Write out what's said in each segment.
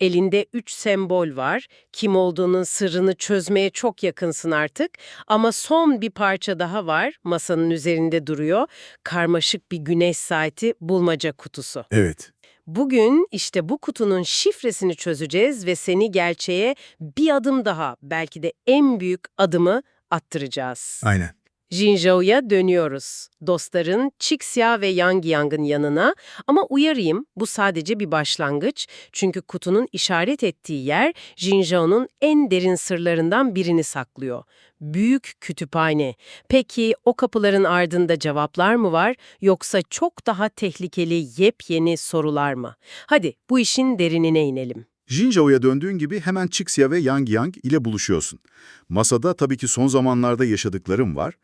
Elinde üç sembol var. Kim olduğunun sırrını çözmeye çok yakınsın artık. Ama son bir parça daha var. Masanın üzerinde duruyor. Karmaşık bir güneş saati bulmaca kutusu. Evet. Bugün işte bu kutunun şifresini çözeceğiz ve seni gerçeğe bir adım daha, belki de en büyük adımı attıracağız. Aynen. Jinzhou'ya dönüyoruz. Dostların Çixia ve Yang Yang'ın yanına ama uyarayım bu sadece bir başlangıç. Çünkü kutunun işaret ettiği yer Jinzhou'nun en derin sırlarından birini saklıyor. Büyük kütüphane. Peki o kapıların ardında cevaplar mı var yoksa çok daha tehlikeli yepyeni sorular mı? Hadi bu işin derinine inelim. Jinzhou'ya döndüğün gibi hemen Çixia ve Yang Yang ile buluşuyorsun. Masada tabii ki son zamanlarda yaşadıklarım var.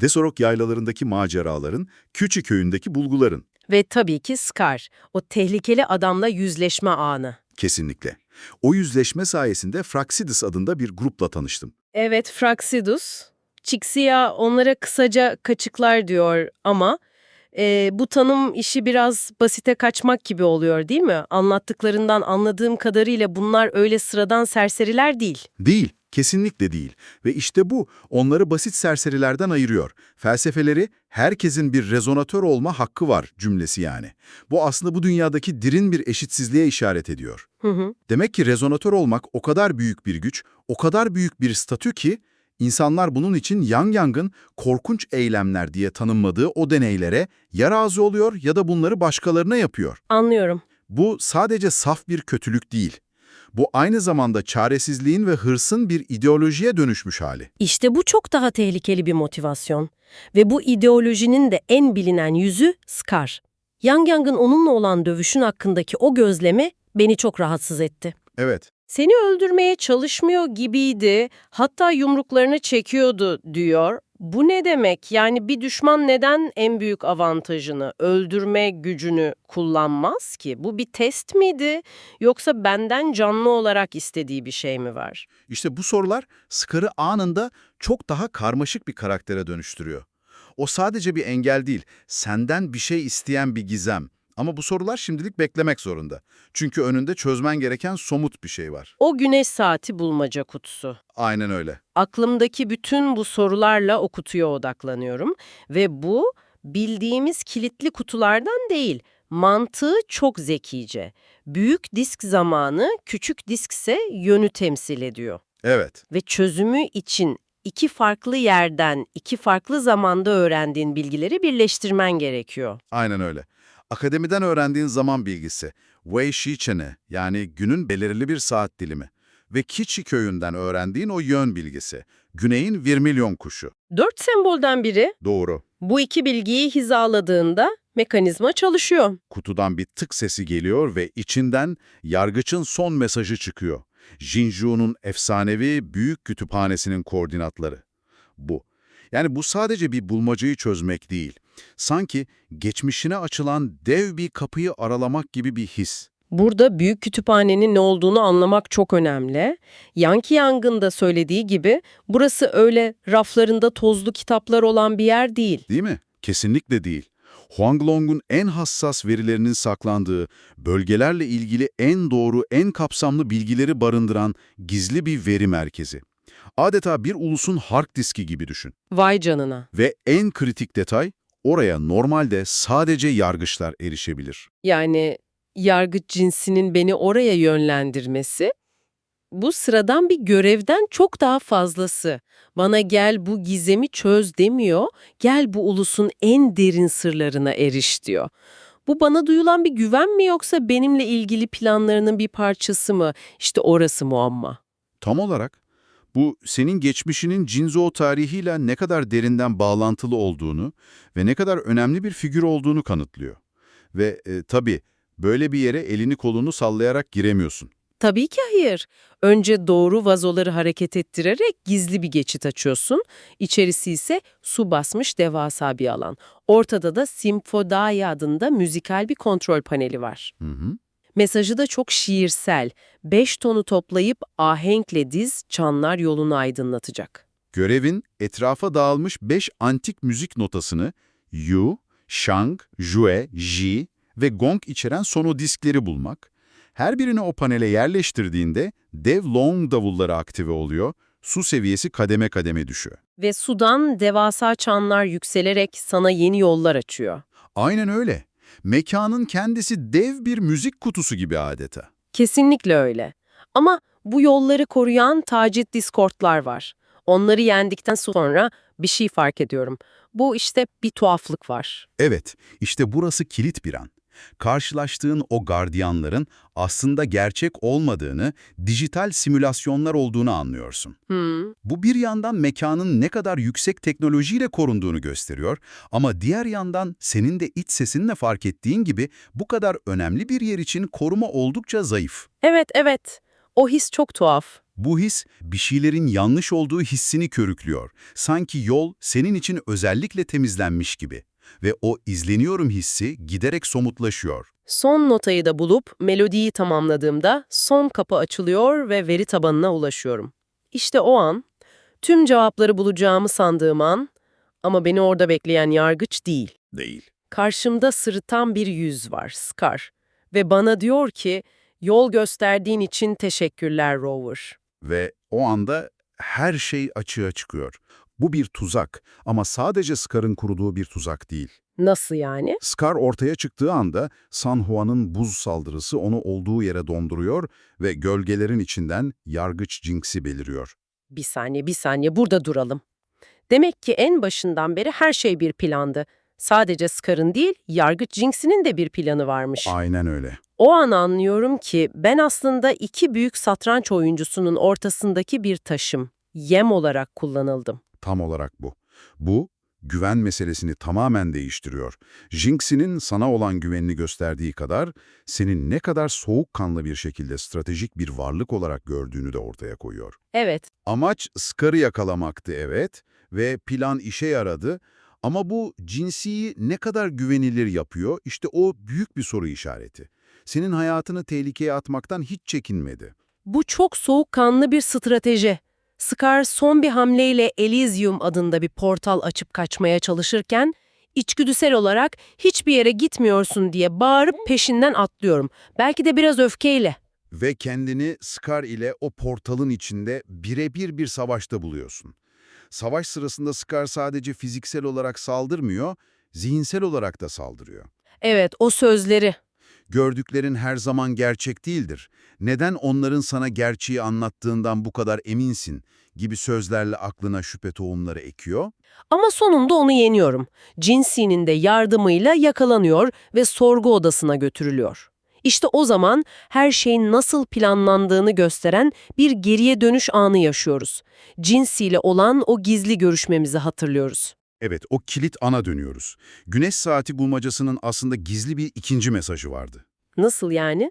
Desorok yaylalarındaki maceraların, Küçük köyündeki bulguların. Ve tabii ki Scar, o tehlikeli adamla yüzleşme anı. Kesinlikle. O yüzleşme sayesinde Fraxidus adında bir grupla tanıştım. Evet, Fraxidus. Çixia onlara kısaca kaçıklar diyor ama e, bu tanım işi biraz basite kaçmak gibi oluyor değil mi? Anlattıklarından anladığım kadarıyla bunlar öyle sıradan serseriler değil. Değil, kesinlikle değil. Ve işte bu onları basit serserilerden ayırıyor. Felsefeleri herkesin bir rezonatör olma hakkı var cümlesi yani. Bu aslında bu dünyadaki derin bir eşitsizliğe işaret ediyor. Hı hı. Demek ki rezonatör olmak o kadar büyük bir güç, o kadar büyük bir statü ki insanlar bunun için Yang Yang'ın korkunç eylemler diye tanımladığı o deneylere ya razı oluyor ya da bunları başkalarına yapıyor. Anlıyorum. Bu sadece saf bir kötülük değil. Bu aynı zamanda çaresizliğin ve hırsın bir ideolojiye dönüşmüş hali. İşte bu çok daha tehlikeli bir motivasyon. Ve bu ideolojinin de en bilinen yüzü Scar. Yang Yang'ın onunla olan dövüşün hakkındaki o gözlemi beni çok rahatsız etti. Evet, Seni öldürmeye çalışmıyor gibiydi, hatta yumruklarını çekiyordu diyor. Bu ne demek? Yani bir düşman neden en büyük avantajını, öldürme gücünü kullanmaz ki? Bu bir test miydi? Yoksa benden canlı olarak istediği bir şey mi var? işte bu sorular Scar'ı anında çok daha karmaşık bir karaktere dönüştürüyor. O sadece bir engel değil, senden bir şey isteyen bir gizem. Ama bu sorular şimdilik beklemek zorunda. Çünkü önünde çözmen gereken somut bir şey var. O güneş saati bulmaca kutusu. Aynen öyle. Aklımdaki bütün bu sorularla o kutuya odaklanıyorum ve bu bildiğimiz kilitli kutulardan değil. Mantığı çok zekice. Büyük disk zamanı, küçük diskse yönü temsil ediyor. Evet. Ve çözümü için iki farklı yerden, iki farklı zamanda öğrendiğin bilgileri birleştirmen gerekiyor. Aynen öyle. Akademiden öğrendiğin zaman bilgisi, Wei Shichene yani günün belirli bir saat dilimi ve Kichi köyünden öğrendiğin o yön bilgisi, güneyin Vermilion kuşu. Dört sembolden biri Doğru. bu iki bilgiyi hizaladığında mekanizma çalışıyor. Kutudan bir tık sesi geliyor ve içinden yargıçın son mesajı çıkıyor. Jinju'nun efsanevi büyük kütüphanesinin koordinatları. Bu. Yani bu sadece bir bulmacayı çözmek değil. Sanki geçmişine açılan dev bir kapıyı aralamak gibi bir his. Burada büyük kütüphanenin ne olduğunu anlamak çok önemli. Yankee Yang'ın da söylediği gibi burası öyle raflarında tozlu kitaplar olan bir yer değil. Değil mi? Kesinlikle değil. Huanglong'un en hassas verilerinin saklandığı, bölgelerle ilgili en doğru, en kapsamlı bilgileri barındıran gizli bir veri merkezi. Adeta bir ulusun hard diski gibi düşün. Vay canına. Ve en kritik detay, oraya normalde sadece yargıçlar erişebilir. Yani yargıç cinsinin beni oraya yönlendirmesi bu sıradan bir görevden çok daha fazlası. Bana gel bu gizemi çöz demiyor, gel bu ulusun en derin sırlarına eriş diyor. Bu bana duyulan bir güven mi yoksa benimle ilgili planlarının bir parçası mı? İşte orası muamma. Tam olarak bu senin geçmişinin Jinzhou tarihiyle ne kadar derinden bağlantılı olduğunu ve ne kadar önemli bir figür olduğunu kanıtlıyor. Ve e, tabii böyle bir yere elini kolunu sallayarak giremiyorsun. Tabii ki hayır. Önce doğru vazoları hareket ettirerek gizli bir geçit açıyorsun. İçerisi ise su basmış devasa bir alan. Ortada da Symphodai adında müzikal bir kontrol paneli var. Hı hı. Mesajı da çok şiirsel. Beş tonu toplayıp ahenkle diz, çanlar yolunu aydınlatacak. Görevin etrafa dağılmış 5 antik müzik notasını Yu, Shang, Jue, Ji ve Gong içeren sono diskleri bulmak. Her birini o panele yerleştirdiğinde dev long davulları aktive oluyor, su seviyesi kademe kademe düşüyor. Ve sudan devasa çanlar yükselerek sana yeni yollar açıyor. Aynen öyle. Mekanın kendisi dev bir müzik kutusu gibi adeta. Kesinlikle öyle. Ama bu yolları koruyan tacit Discord'lar var. Onları yendikten sonra bir şey fark ediyorum. Bu işte bir tuhaflık var. Evet, işte burası kilit bir an. Karşılaştığın o gardiyanların aslında gerçek olmadığını, dijital simülasyonlar olduğunu anlıyorsun. Hmm. Bu bir yandan mekanın ne kadar yüksek teknolojiyle korunduğunu gösteriyor ama diğer yandan senin de iç sesinle fark ettiğin gibi bu kadar önemli bir yer için koruma oldukça zayıf. Evet, evet. O his çok tuhaf. Bu his bir şeylerin yanlış olduğu hissini körüklüyor. Sanki yol senin için özellikle temizlenmiş gibi. Ve o izleniyorum hissi giderek somutlaşıyor. Son notayı da bulup melodiyi tamamladığımda son kapı açılıyor ve veri tabanına ulaşıyorum. İşte o an, tüm cevapları bulacağımı sandığım an ama beni orada bekleyen yargıç değil. Değil. Karşımda sırıtan bir yüz var, Scar. Ve bana diyor ki, yol gösterdiğin için teşekkürler Rover. Ve o anda her şey açığa çıkıyor. Bu bir tuzak ama sadece Scar'ın kurduğu bir tuzak değil. Nasıl yani? Scar ortaya çıktığı anda San Juan'ın buz saldırısı onu olduğu yere donduruyor ve gölgelerin içinden yargıç Jinx'i beliriyor. Bir saniye, bir saniye burada duralım. Demek ki en başından beri her şey bir plandı. Sadece Scar'ın değil, Yargıç Jinx'inin de bir planı varmış. Aynen öyle. O an anlıyorum ki ben aslında iki büyük satranç oyuncusunun ortasındaki bir taşım. Yem olarak kullanıldım. Tam olarak bu. Bu, güven meselesini tamamen değiştiriyor. Jinx'inin sana olan güvenini gösterdiği kadar, senin ne kadar soğukkanlı bir şekilde stratejik bir varlık olarak gördüğünü de ortaya koyuyor. Evet, Amaç Scar'ı yakalamaktı evet ve plan işe yaradı ama bu cinsiyi ne kadar güvenilir yapıyor işte o büyük bir soru işareti. Senin hayatını tehlikeye atmaktan hiç çekinmedi. bu çok soğukkanlı bir strateji. Scar son bir hamleyle Elysium adında bir portal açıp kaçmaya çalışırken, içgüdüsel olarak hiçbir yere gitmiyorsun diye bağırıp peşinden atlıyorum. Belki de biraz öfkeyle. Ve kendini Scar ile o portalın içinde birebir bir savaşta buluyorsun. Savaş sırasında Scar sadece fiziksel olarak saldırmıyor, zihinsel olarak da saldırıyor. Evet, o sözleri. Gördüklerin her zaman gerçek değildir. Neden onların sana gerçeği anlattığından bu kadar eminsin gibi sözlerle aklına şüphe tohumları ekiyor. Ama sonunda onu yeniyorum. Cinsi'nin de yardımıyla yakalanıyor ve sorgu odasına götürülüyor. İşte o zaman her şeyin nasıl planlandığını gösteren bir geriye dönüş anı yaşıyoruz. Cinsi ile olan o gizli görüşmemizi hatırlıyoruz. Evet, o kilit ana dönüyoruz. Güneş saati bulmacasının aslında gizli bir ikinci mesajı vardı. Nasıl yani?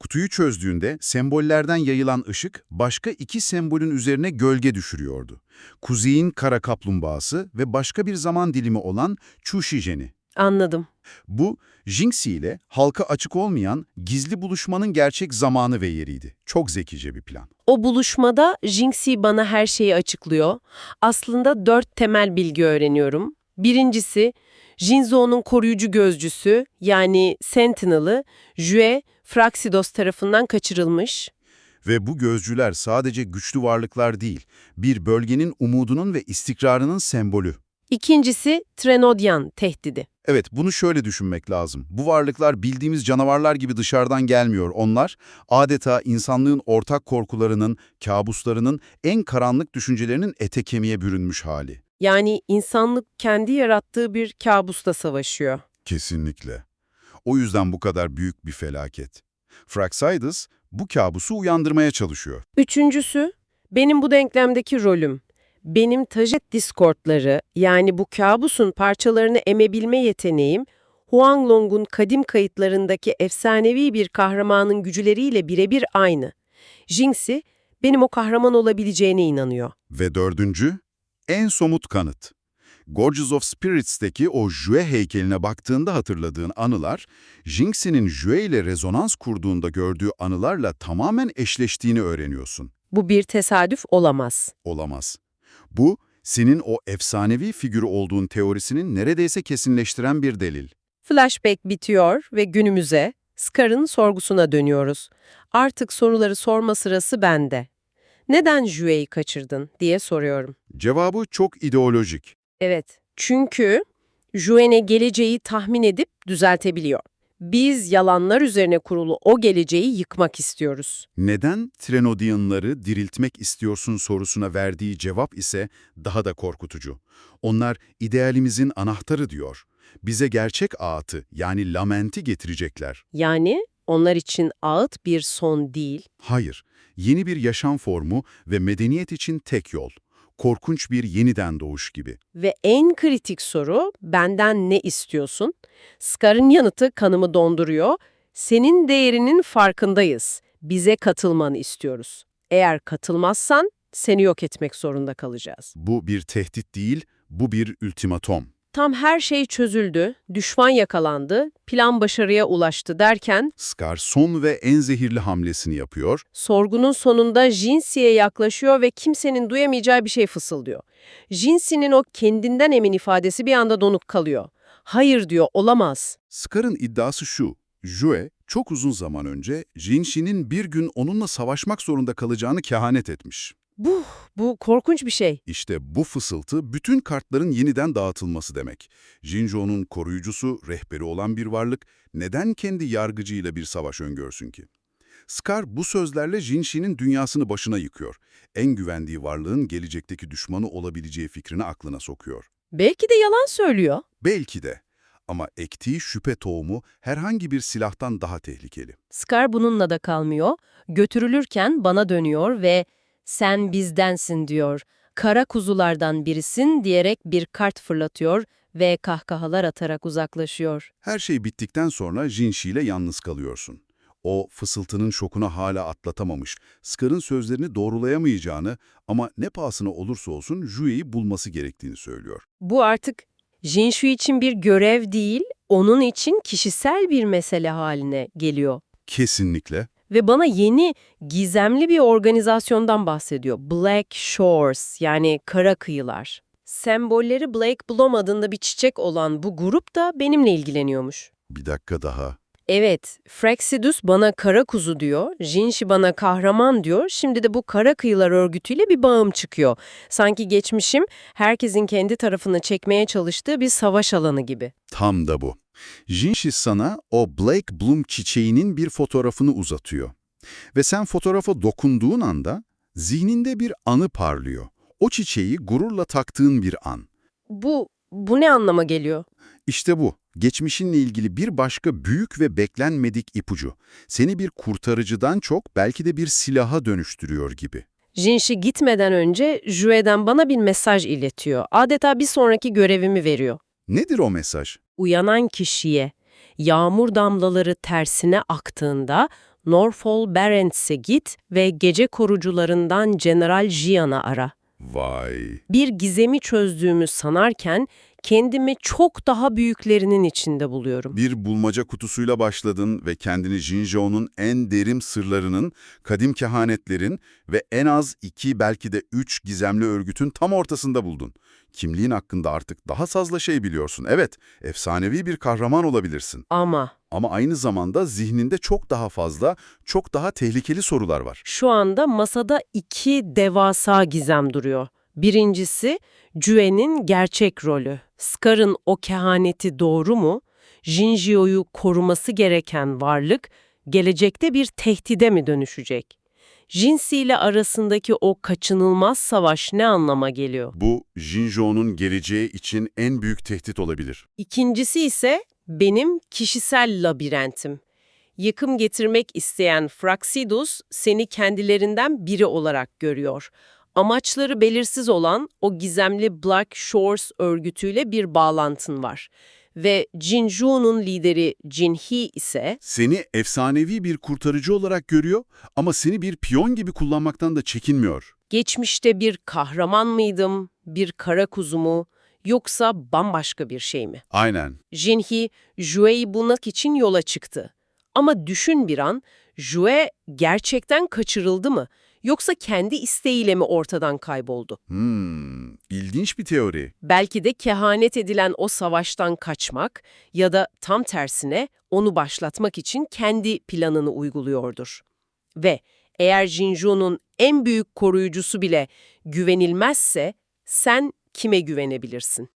Kutuyu çözdüğünde sembollerden yayılan ışık başka iki sembolün üzerine gölge düşürüyordu. Kuzeyin kara kaplumbağası ve başka bir zaman dilimi olan Chushijeni. Anladım. Bu, Jinxi ile halka açık olmayan gizli buluşmanın gerçek zamanı ve yeriydi. Çok zekice bir plan. O buluşmada Jinxi bana her şeyi açıklıyor. Aslında dört temel bilgi öğreniyorum. Birincisi, Jinzo'nun koruyucu gözcüsü yani Sentinel'ı Jue Fraxidos tarafından kaçırılmış. Ve bu gözcüler sadece güçlü varlıklar değil, bir bölgenin umudunun ve istikrarının sembolü. İkincisi, Trenodian tehdidi. Evet, bunu şöyle düşünmek lazım. Bu varlıklar bildiğimiz canavarlar gibi dışarıdan gelmiyor. Onlar adeta insanlığın ortak korkularının, kabuslarının, en karanlık düşüncelerinin ete kemiğe bürünmüş hali. Yani insanlık kendi yarattığı bir kabusla savaşıyor. Kesinlikle. O yüzden bu kadar büyük bir felaket. Fraxidus bu kabusu uyandırmaya çalışıyor. Üçüncüsü, benim bu denklemdeki rolüm. Benim tajet Discord'ları yani bu kabusun parçalarını emebilme yeteneğim, Huanglong'un kadim kayıtlarındaki efsanevi bir kahramanın gücüleriyle birebir aynı. Jinxi, benim o kahraman olabileceğine inanıyor. Ve dördüncü, en somut kanıt. Gorgeous of Spirits'teki o Jue heykeline baktığında hatırladığın anılar, Jinxie'nin Jue ile rezonans kurduğunda gördüğü anılarla tamamen eşleştiğini öğreniyorsun. Bu bir tesadüf olamaz. Olamaz. Bu, senin o efsanevi figürü olduğun teorisinin neredeyse kesinleştiren bir delil. Flashback bitiyor ve günümüze, Scar'ın sorgusuna dönüyoruz. Artık soruları sorma sırası bende. Neden Jue'yi kaçırdın diye soruyorum. Cevabı çok ideolojik. Evet. Çünkü Juene geleceği tahmin edip düzeltebiliyor. Biz yalanlar üzerine kurulu o geleceği yıkmak istiyoruz. Neden Trenodianları diriltmek istiyorsun sorusuna verdiği cevap ise daha da korkutucu. Onlar idealimizin anahtarı diyor. Bize gerçek ağıtı yani lamenti getirecekler. Yani onlar için ağıt bir son değil, Hayır, yeni bir yaşam formu ve medeniyet için tek yol. Korkunç bir yeniden doğuş gibi. Ve en kritik soru benden ne istiyorsun? Scar'ın yanıtı kanımı donduruyor. Senin değerinin farkındayız. Bize katılmanı istiyoruz. Eğer katılmazsan seni yok etmek zorunda kalacağız. Bu bir tehdit değil, bu bir ultimatom. Tam her şey çözüldü, düşman yakalandı, plan başarıya ulaştı derken Scar son ve en zehirli hamlesini yapıyor. sorgunun sonunda Jinsi'ye yaklaşıyor ve kimsenin duyamayacağı bir şey fısıldıyor. Jinsi'nin o kendinden emin ifadesi bir anda donuk kalıyor. Hayır diyor, olamaz. Scar'ın iddiası şu, Jue çok uzun zaman önce Jinshi'nin bir gün onunla savaşmak zorunda kalacağını kehanet etmiş. Bu, bu korkunç bir şey. İşte bu fısıltı bütün kartların yeniden dağıtılması demek. Jinjo'nun koruyucusu, rehberi olan bir varlık neden kendi yargıcıyla bir savaş öngörsün ki? Scar bu sözlerle Jinshi'nin dünyasını başına yıkıyor. En güvendiği varlığın gelecekteki düşmanı olabileceği fikrini aklına sokuyor. Belki de yalan söylüyor. Belki de. Ama ektiği şüphe tohumu herhangi bir silahtan daha tehlikeli. Scar bununla da kalmıyor. Götürülürken bana dönüyor ve sen bizdensin diyor. Kara kuzulardan birisin diyerek bir kart fırlatıyor ve kahkahalar atarak uzaklaşıyor. Her şey bittikten sonra Jinshi ile yalnız kalıyorsun. O fısıltının şokuna hala atlatamamış, Scar'ın sözlerini doğrulayamayacağını ama ne pahasına olursa olsun Jue'yi bulması gerektiğini söylüyor. Bu artık Jinshu için bir görev değil, onun için kişisel bir mesele haline geliyor. Kesinlikle. Ve bana yeni, gizemli bir organizasyondan bahsediyor. Black Shores yani kara kıyılar. Sembolleri Black Bloom adında bir çiçek olan bu grup da benimle ilgileniyormuş. Bir dakika daha. Evet, Fraxidus bana kara kuzu diyor, Jinshi bana kahraman diyor, şimdi de bu kara kıyılar örgütüyle bir bağım çıkıyor. Sanki geçmişim herkesin kendi tarafına çekmeye çalıştığı bir savaş alanı gibi. Tam da bu. Jinshi sana o Blake Bloom çiçeğinin bir fotoğrafını uzatıyor. Ve sen fotoğrafa dokunduğun anda zihninde bir anı parlıyor. O çiçeği gururla taktığın bir an. Bu, bu ne anlama geliyor? İşte bu. Geçmişinle ilgili bir başka büyük ve beklenmedik ipucu. Seni bir kurtarıcıdan çok belki de bir silaha dönüştürüyor gibi. Jinshi gitmeden önce Jue'den bana bir mesaj iletiyor. Adeta bir sonraki görevimi veriyor. Nedir o mesaj? Uyanan kişiye yağmur damlaları tersine aktığında Norfolk Barents'e git ve gece korucularından General Jian'ı ara. Vay. Bir gizemi çözdüğümü sanarken kendimi çok daha büyüklerinin içinde buluyorum. Bir bulmaca kutusuyla başladın ve kendini Jinjo'nun en derin sırlarının, kadim kehanetlerin ve en az iki belki de üç gizemli örgütün tam ortasında buldun. Kimliğin hakkında artık daha fazla şey biliyorsun. Evet, efsanevi bir kahraman olabilirsin. Ama Ama aynı zamanda zihninde çok daha fazla, çok daha tehlikeli sorular var. şu anda masada iki devasa gizem duruyor. Birincisi, Jue'nin gerçek rolü. Scar'ın o kehaneti doğru mu? Jinjio'yu koruması gereken varlık, gelecekte bir tehdide mi dönüşecek? Jinsi arasındaki o kaçınılmaz savaş ne anlama geliyor? Bu, Jinjo'nun geleceği için en büyük tehdit olabilir. İkincisi ise benim kişisel labirentim. Yıkım getirmek isteyen Fraxidus seni kendilerinden biri olarak görüyor. Amaçları belirsiz olan o gizemli Black Shores örgütüyle bir bağlantın var. Ve Jinju'nun lideri Jinhee ise Seni efsanevi bir kurtarıcı olarak görüyor ama seni bir piyon gibi kullanmaktan da çekinmiyor. geçmişte bir kahraman mıydım, bir kara kuzu mu, yoksa bambaşka bir şey mi? Aynen. Jinhee, Jue'yi bulmak için yola çıktı. Ama düşün bir an, Jue gerçekten kaçırıldı mı? Yoksa kendi isteğiyle mi ortadan kayboldu? Hmm, ilginç bir teori. Belki de kehanet edilen o savaştan kaçmak ya da tam tersine onu başlatmak için kendi planını uyguluyordur. Ve eğer Jinju'nun en büyük koruyucusu bile güvenilmezse sen kime güvenebilirsin?